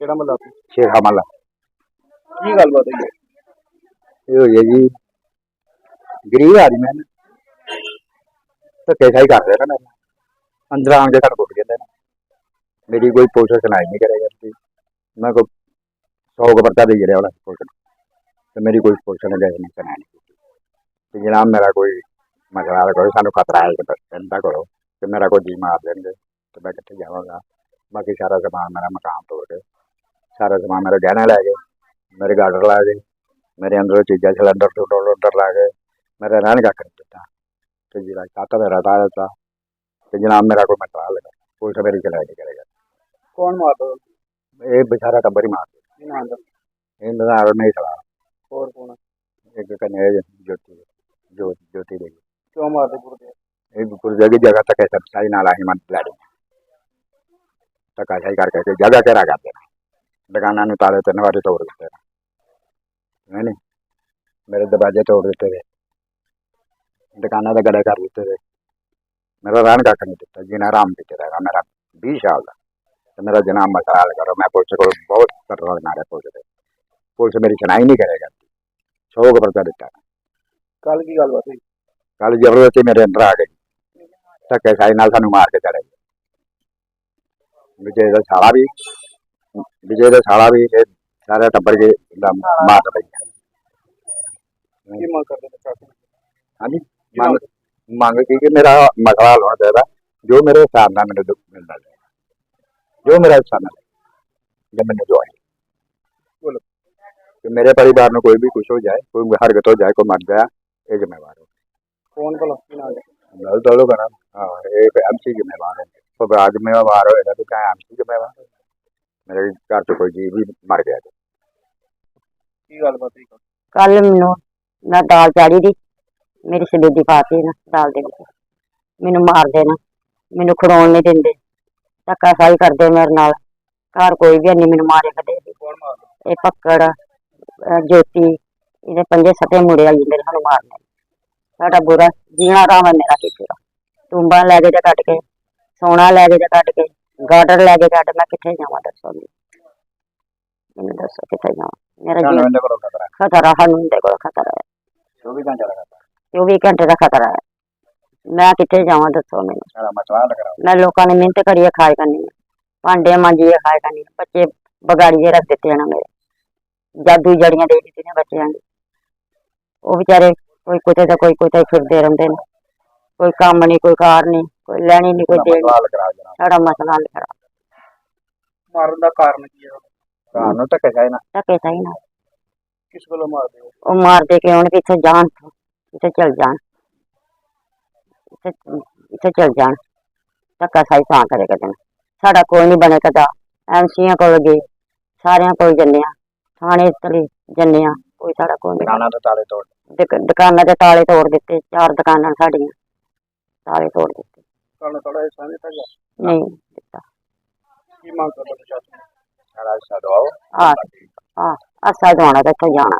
ਕਿਹੜਾ ਮੱਲਾ ਸੀ ਸ਼ੇਖਾ ਮੱਲਾ ਕੀ ਗੱਲਬਾਤ ਹੈ ਇਹ ਹੋਈ ਹੈ ਜੀ ਗਰੀਬ ਆਦਮੀ ਨੇ ਧੱਕੇ ਸ਼ਾਹੀ ਕਰਦੇ ਨੇ ਮੈਨੂੰ ਅੰਦਰ ਆਣ ਕੇ ਘੜ ਕੁੱਟ ਜਾਂਦੇ ਨੇ ਮੇਰੀ ਕੋਈ ਪੁਲਿਸ ਸੁਣਾਈ ਨਹੀਂ ਕਰੇਗਾ ਸੀ ਮੈਂ ਕੋ ਸੌ ਕੁ ਪਰਚਾ ਦੇ ਰਿਹਾ ਉਹਦਾ ਪੁਲਿਸ ਤੇ ਮੇਰੀ ਕੋਈ ਪੁਲਿਸ ਨੇ ਗਏ ਨਹੀਂ ਸੁਣਾਈ ਤੇ ਜਨਾਬ ਮੇਰਾ ਕੋਈ ਮਸਲਾ ਹੈ ਕੋਈ ਸਾਨੂੰ ਖਤਰਾ ਹੈ ਕਿ ਚਿੰਤਾ ਕਰੋ ਤੇ ਮੇਰਾ ਕੋਈ ਜੀ ਮਾਰ ਦੇਣਗੇ ਤੇ ਮੈਂ ਕਿੱਥੇ ਜਾਵਾਂਗਾ ਬਾਕੀ ਸਾਰਾ ਸਮਾਨ ਮੇਰਾ ਮਕਾਨ ਤੋੜ ਕੇ ਸਾਰਾ ਸਮਾਨ ਮੇਰੇ ਗਹਿਣੇ ਲੈ ਗਏ ਮੇਰੇ ਗਾਰਡਰ ਲੈ ਗਏ ਮੇਰੇ ਅੰਦਰ ਚੀਜ਼ਾਂ ਸਿਲੰਡਰ ਤੋਂ ਡੋਲਰ ਅੰਦਰ ਲਾ ਗਏ ਮੇਰੇ ਰਹਿਣ ਕੱਖ ਨਹੀਂ ਦਿੱਤਾ ਤੇ ਜਿਹੜਾ ਕੱਟ ਮੇਰਾ ਦਾ ਦਿੱਤਾ ਤੇ ਜਨਾਬ ਮੇਰਾ ਕੋਈ ਮਸਲਾ ਲਗਾ ਪੁਲਿਸ ਮੇਰੀ ਚਲਾਈ ਨਹੀਂ ਕਰੇਗਾ ਕੌਣ ਮਾਰਦਾ ਇਹ ਵਿਚਾਰਾ ਟੱਬਰ ਹੀ ਮਾਰ ਕੀ ਨਾਮ ਦਾ ਇਹਨਾਂ ਦਾ ਨਹੀਂ ਸਲਾ ਹੋਰ ਕੌਣ ਆ? ਇੱਕ ਕਨੇ ਜੋਤੀ ਜੋਤੀ ਜੋਤੀ ਦੇ ਕਿਉਂ ਮਾਰਦੇ ਪੁਰਦੇ ਇਹ ਗੁਰ ਜਗੀ ਜਗ੍ਹਾ ਤੱਕ ਐਸਾ ਸਾਈ ਸਾਈ ਕਰਕੇ ਤੇ ਜਗ੍ਹਾ ਘੇਰਾ ਕਰਦੇ ਨੇ ਦੁਕਾਨਾਂ ਨੂੰ ਤਾਲੇ ਤਿੰਨ ਵਾਰੀ ਤੋੜ ਦਿੱਤੇ ਨੇ ਨਹੀਂ ਮੇਰੇ ਦਰਵਾਜ਼ੇ ਤੋੜ ਦਿੱਤੇ ਨੇ ਦੁਕਾਨਾਂ ਦਾ ਗੜਾ ਕਰ ਦਿੱਤੇ ਨੇ ਮੇਰਾ ਰਹਿਣ ਕੱਖ ਨਹੀਂ ਦਿੱਤਾ। ਜਿਨਾ ਆਰਾਮ ਦਿੱਤੇ ਰਹੇਗਾ ਮੇਰਾ 20 ਸਾਲ ਦਾ। ਤੇ ਮੇਰਾ ਜਨਾਬ ਮਸਲਾ ਕਰੋ ਮੈਂ ਪੁਲਿਸ ਕੋਲ ਬਹੁਤ ਤਰਲ ਮਾਰਿਆ ਪੁਲਿਸ ਦੇ ਪੁਲਿਸ ਮੇਰੀ ਸੁਣਾਈ ਨਹੀਂ ਕਰੇਗਾ। ਸੌ ਪਰਚਾ ਦਿੱਤਾ। ਕੱਲ ਕੀ ਗੱਲਬਾਤ ਹੋਈ? ਕੱਲ ਜ਼ਬਰਦਸਤੀ ਮੇਰੇ ਅੰਦਰ ਆ ਗਈ। ਧੱਕੇ ਸਾਈ ਨਾਲ ਸਾਨੂੰ ਮਾਰ ਕੇ ਗਏ। ਵਿਜੇ ਦਾ ਸਾਲਾ ਵੀ ਵਿਜੇ ਦਾ ਸਾਲਾ ਵੀ ਇਹ ਸਾਰਾ ਟੱਬਰ ਜੇ ਦਾ ਮਾਰ ਬੈਠਾ ਕੀ ਮੰਗ ਕਰਦੇ ਨੇ ਚਾਚੂ? ਹਾਂਜੀ? ਮੰਗ ਮੰਗ ਕੀ ਕਿ ਮੇਰਾ ਮਸਲਾ ਹੱਲ ਹੋਣਾ ਚਾਹੀਦਾ ਜੋ ਮੇਰੇ ਹਿਸਾਬ ਨਾਲ ਮੈਨੂੰ ਦੁੱਖ ਮਿਲਦਾ ਹੈ ਜੋ ਮੇਰਾ ਹਿਸਾਬ ਨਾਲ ਜੇ ਮੈਨੂੰ ਜੋ ਹੈ ਬੋਲੋ। ਕਿ ਮੇਰੇ ਪਰਿਵਾਰ ਨੂੰ ਕੋਈ ਵੀ ਕੁਝ ਹੋ ਜਾਏ ਕੋਈ ਹਰਕਤ ਹੋ ਜਾਏ ਕੋਈ ਮਰ ਜਾਏ ਇਹ ਜ਼ਿੰਮੇਵਾਰ ਹੋ ਕੌਣ ਕੋਲ ਕੀ ਨਾਲ ਹੈ? ਨਾਲ ਦਾਲੋ ਕਰਾਂ ਹਾਂ ਇਹ ਐਮਸੀ ਜ਼ਿੰਮੇਵਾਰ ਹੈ ਸਭ ਆਦਮੀ ਜ਼ਿੰਮੇਵਾਰ ਹੈ ਮੇਰੇ ਘਰ ਤੋਂ ਕੋਈ ਜੀ ਵੀ ਮਰ ਗਿਆ ਤੇ ਕੀ ਗੱਲਬਾਤ ਕੱਲ੍ਹ? ਕੱਲ ਮੈਨੂੰ ਮੈਂ ਦਾਲ ਚਾੜੀ ਦੀ ਮੇਰੀ ਸਬੀਦੀ ਪਾਤੀ ਨਾ ਦਾਲ ਦੇ ਵਿੱਚ। ਮੈਨੂੰ ਮਾਰਦੇ ਨਾ ਮੈਨੂੰ ਖੜਾਉਣ ਨਹੀਂ ਦਿੰਦੇ ਧੱਕਾ ਸਾਈ ਕਰਦੇ ਮੇਰੇ ਨਾਲ। ਘਰ ਕੋਈ ਵੀ ਨਹੀਂ ਮੈਨੂੰ ਮਾਰੇ ਕਦੇ ਵੀ। ਕੌਣ ਮਾਰਦਾ? ਇਹ ਪੱਕੜ ਅਹ ਜੋਤੀ ਇਹਦੇ ਪੰਜੇ ਸੱਤੇ ਮੁੰਡੇ ਆ ਜਾਂਦੇ ਨੇ ਸਾਨੂੰ ਮਾਰਨੇ ਸਾਡਾ ਬੁਰਾ ਜੀਣਾ ਰਾਮ ਹੈ ਮੇਰਾ ਕਿਤੇ। ਟੁੰਬਾਂ ਲੈ ਕੇ ਤੇ ਕੱਟ ਕੇ ਸੋਨਾ ਲੈ ਕੇ ਤੇ ਕੱਟ ਕੇ। ਗਾਰਡਰ ਲੈ ਕੇ ਕੱਟ ਮੈਂ ਕਿੱਥੇ ਜਾਵਾਂ ਦੱਸੋ ਜੀ? ਮੈਨੂੰ ਦੱਸੋ ਕਿੱਥੇ ਜਾਵਾਂ? ਮੇਰਾ ਸਾਨੂੰ ਜੀਣਾ ਇਹਦੇ ਕੋਲੋਂ ਖਤਰਾ ਖਤਰਾ ਸਾਨੂੰ ਇਹਦੇ ਕੋਲ ਖਤਰਾ ਹੈ। 24 ਘੰਟੇ ਦਾ ਖਤਰਾ 24 ਘੰਟੇ ਦਾ ਖਤਰਾ ਹੈ। ਮੈਂ ਕਿੱਥੇ ਜਾਵਾਂ ਦੱਸੋ ਮੈਨੂੰ? ਸਾਰਾ ਮਸਲਾ ਹੱਲ ਕਰਾਓ ਮੈਂ ਲੋਕਾਂ ਨੇ ਮਿਹਨਤ ਕਰੀਏ ਖਾਏ ਕਰਨੀ ਹੈ। ਭਾਂਡੇ ਮਾਂਜੀਏ ਖਾਏ ਕਰਨੀ ਹੈ। ਬੱਚੇ ਬਗਾੜੀਏ ਰੱਖ ਦਿੱਤੇ ਨਾ ਮੇਰੇ। ਜਾਦੂ ਜੜੀਆਂ ਦੇ ਦਿੱਤੀਆਂ ਬੱਚਿਆਂ ਦੀ ਉਹ ਵਿਚਾਰੇ ਕੋਈ ਕੁਤੇ ਤੇ ਕੋਈ ਕੁਤੇ ਫਿਰਦੇ ਰਹਿੰਦੇ ਨੇ। ਕੋਈ ਕੰਮ ਨਹੀਂ ਕੋਈ ਕਾਰ ਨਹੀਂ। ਕੋਈ ਲੈਣੀ ਨਹੀਂ ਕੋਈ ਦੇਣੀ ਮਸਲਾ ਹੱਲ ਕਰਾਓ ਜਨਾਬ ਸਾਡਾ ਮਸਲਾ ਹੱਲ ਕਰਾ ਮਾਰਨ ਦਾ ਕਾਰਨ ਕੀ ਹੈ ਘਰ ਨੂੰ ਧੱਕੇ ਸਾਈ ਨਾਲ ਧੱਕੇ ਸਹੀ ਨਾ। ਕਿਸ ਵੱਲੋਂ ਮਾਰਦੇ ਹੋ? ਉਹ ਮਾਰਦੇ ਕਿ ਹੁਣ ਕਿੱਥੇ ਜਾਣ ਕਿੱਥੇ ਚਲ ਜਾਣ। ਇੱਥੇ ਇੱਥੇ ਚਲ ਜਾਣ। ਧੱਕਾ ਸਾਈ ਤਾਂ ਕਰੇ ਕਦੇ। ਸਾਡਾ ਕੋਈ ਨਹੀਂ ਬਣੇ ਕਦਾ। ਐਮਸੀਆਂ ਕੋਲ ਗਏ ਸਾਰਿਆਂ ਕੋਲ ਜੰਨੇ ਆ। ਥਾਣੇ ਤਲੇ ਜੰਨੇ ਆ। ਕੋਈ ਸਾਡਾ ਕੋਈ ਨਹੀਂ ਦੁਕਾਨਾਂ ਦੇ ਤਾਲੇ ਤੋੜ ਦੁਕ- ਦੁਕਾਨਾਂ ਦੇ ਤਾਲੇ ਤੋੜ ਦਿੱਤੇ ਚਾਰ ਦੁਕਾਨਾਂ ਸਾਡੀਆਂ। ਤਾਲੇ ਤੋੜ ਦਿੱਤੇ। ਕੱਲ ਤੁਹਾਡਾ ਹਿੱਸਾ ਨਹੀਂ ਗਿਆ ਨਹੀਂ। ਦਿੱਤਾ ਕੀ ਮੰਗ ਕਰਦੇ ਪ੍ਰਸ਼ਾਸਨ ਸਾਰਾ ਹਿੱਸਾ ਦਵਾਓ ਆ ਆ ਅਸਾ ਜਾਣਾ ਤੇ ਇੱਥੇ ਜਾਣਾ।